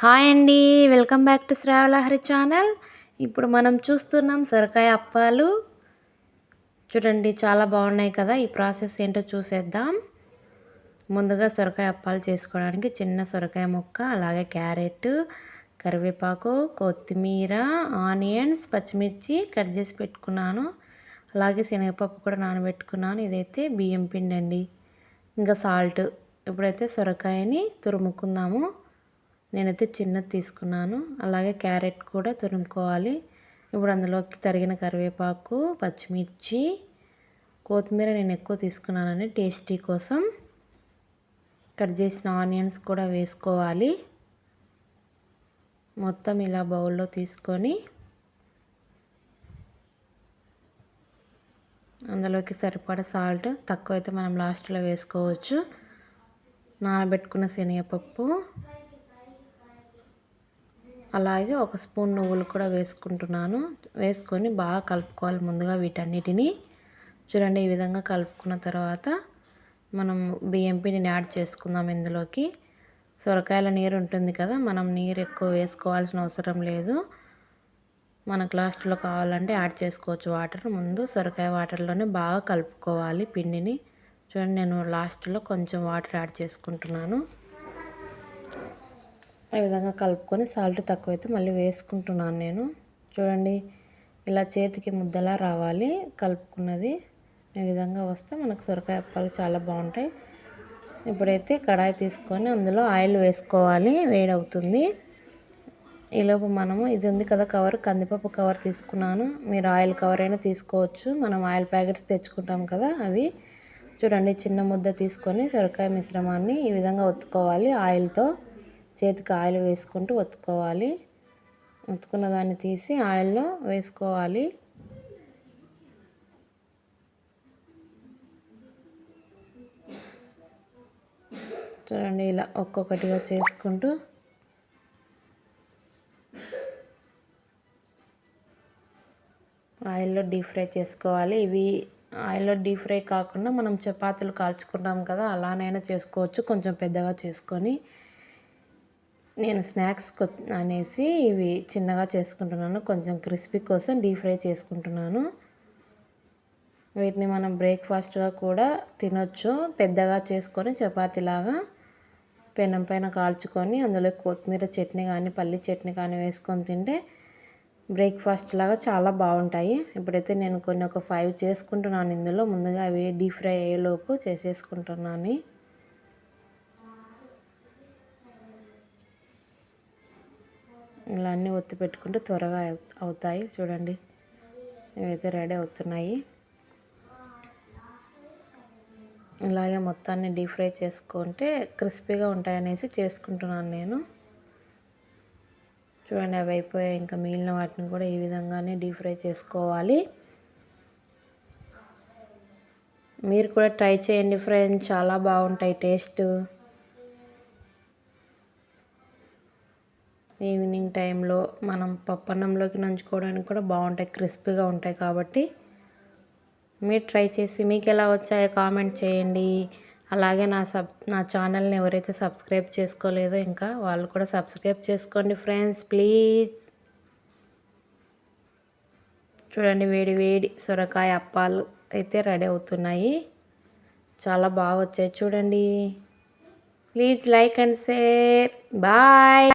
Hi అండి welcome back to శ్రావలహరి channel. ఇప్పుడు మనం చూస్తున్నాం సొరకాయ అప్పాలు. చూడండి చాలా బాగున్నాయి కదా. ఈ ప్రాసెస్ ఏంటో చూసేద్దాం. ముందుగా సొరకాయ అప్పాలు చేసుకోవడానికి చిన్న సొరకాయ ముక్క అలాగే క్యారెట్ కరివేపాకు కొత్తిమీర ఆనియన్స్ పచ్చిమిర్చి కట్ చేసి పెట్టుకున్నాను. అలాగే శనగపప్పు కూడా నానబెట్టుకున్నాను. ఇదైతే బియ్యం పిండి అండి ఇంకా సాల్ట్. ఇప్పుడైతే సొరకాయని తురుముకుందాము. నేనైతే చిన్నది తీసుకున్నాను. అలాగే క్యారెట్ కూడా తురుముకోవాలి. ఇప్పుడు అందులోకి తరిగిన కరివేపాకు పచ్చిమిర్చి కొత్తిమీర నేను ఎక్కువ తీసుకున్నానని టేస్టీ కోసం కట్ చేసిన ఆనియన్స్ కూడా వేసుకోవాలి. మొత్తం ఇలా బౌల్లో తీసుకొని అందులోకి సరిపడ సాల్ట్ తక్కువ అయితే మనం లాస్ట్లో వేసుకోవచ్చు. నానబెట్టుకున్న శనగపప్పు అలాగే ఒక స్పూన్ నువ్వులు కూడా వేసుకుంటున్నాను. వేసుకొని బాగా కలుపుకోవాలి ముందుగా వీటన్నిటిని. చూడండి ఈ విధంగా కలుపుకున్న తర్వాత మనం బియ్యం పిండిని యాడ్ చేసుకుందాం ఇందులోకి. సొరకాయల నీరు ఉంటుంది కదా మనం నీరు ఎక్కువ వేసుకోవాల్సిన అవసరం లేదు. మనకు లాస్ట్లో కావాలంటే యాడ్ చేసుకోవచ్చు వాటర్. ముందు సొరకాయ వాటర్లోనే బాగా కలుపుకోవాలి పిండిని. చూడండి నేను లాస్ట్లో కొంచెం వాటర్ యాడ్ చేసుకుంటున్నాను. ఈ విధంగా కలుపుకొని సాల్ట్ తక్కువైతే మళ్ళీ వేసుకుంటున్నాను నేను. చూడండి ఇలా చేతికి ముద్దలా రావాలి. కలుపుకున్నది ఈ విధంగా వస్తే మనకు సొరకాయ అప్పాలు చాలా బాగుంటాయి. ఇప్పుడైతే కడాయి తీసుకొని అందులో ఆయిల్ వేసుకోవాలి. వేడవుతుంది. ఈలోపు మనము ఇది ఉంది కదా కవర్ కందిపప్పు కవర్ తీసుకున్నాను. మీరు ఆయిల్ కవర్ అయినా తీసుకోవచ్చు. మనం ఆయిల్ ప్యాకెట్స్ తెచ్చుకుంటాం కదా అవి. చూడండి చిన్న ముద్ద తీసుకొని సొరకాయ మిశ్రమాన్ని ఈ విధంగా ఒత్తుకోవాలి ఆయిల్తో. చేతికి ఆయిల్ వేసుకుంటూ ఒత్తుకోవాలి. ఒత్తుకున్న దాన్ని తీసి ఆయిల్లో వేసుకోవాలి. చూడండి ఇలా ఒక్కొక్కటిగా చేసుకుంటూ ఆయిల్లో డీప్ ఫ్రై చేసుకోవాలి. ఇవి ఆయిల్లో డీప్ ఫ్రై కాకుండా మనం చపాతీలు కాల్చుకుంటాం కదా అలానైనా చేసుకోవచ్చు. కొంచెం పెద్దగా చేసుకొని నేను స్నాక్స్ అనేసి ఇవి చిన్నగా చేసుకుంటున్నాను. కొంచెం క్రిస్పీ కోసం డీప్ ఫ్రై చేసుకుంటున్నాను. వీటిని మనం బ్రేక్ఫాస్ట్గా కూడా తినొచ్చు. పెద్దగా చేసుకొని చపాతీలాగా పెనం పైన కాల్చుకొని అందులో కొత్తిమీర చట్నీ కానీ పల్లి చట్నీ కానీ వేసుకొని తింటే బ్రేక్ఫాస్ట్ లాగా చాలా బాగుంటాయి. ఇప్పుడైతే నేను కొన్ని ఒక ఫైవ్ చేసుకుంటున్నాను. ఇందులో ముందుగా అవి డీప్ ఫ్రై అయ్యేలోపు చేసేసుకుంటున్నాను. ఇలా అన్నీ ఒత్తి పెట్టుకుంటే త్వరగా అవుతాయి. చూడండి. ఇవైతే రెడీ అవుతున్నాయి. ఇలాగే మొత్తాన్ని డీప్ ఫ్రై చేసుకుంటే క్రిస్పీగా ఉంటాయనేసి చేసుకుంటున్నాను నేను. చూడండి అవి అయిపోయాయి. ఇంకా మిగిలిన వాటిని కూడా ఈ విధంగానే డీప్ ఫ్రై చేసుకోవాలి. మీరు కూడా ట్రై చేయండి ఫ్రెండ్స్. చాలా బాగుంటాయి టేస్ట్. ఈవినింగ్ టైంలో మనం పప్పన్నంలోకి నంచుకోవడానికి కూడా బాగుంటాయి క్రిస్పీగా ఉంటాయి కాబట్టి మీరు ట్రై చేసి మీకు ఎలా వచ్చాయో కామెంట్ చేయండి. అలాగే నా సబ్ నా ఛానల్ని ఎవరైతే సబ్స్క్రైబ్ చేసుకోలేదో ఇంకా వాళ్ళు కూడా సబ్స్క్రైబ్ చేసుకోండి ఫ్రెండ్స్ ప్లీజ్. చూడండి వేడి వేడి సొరకాయ అప్పాలు అయితే రెడీ అవుతున్నాయి. చాలా బాగా వచ్చాయి చూడండి. Please like and share. Bye.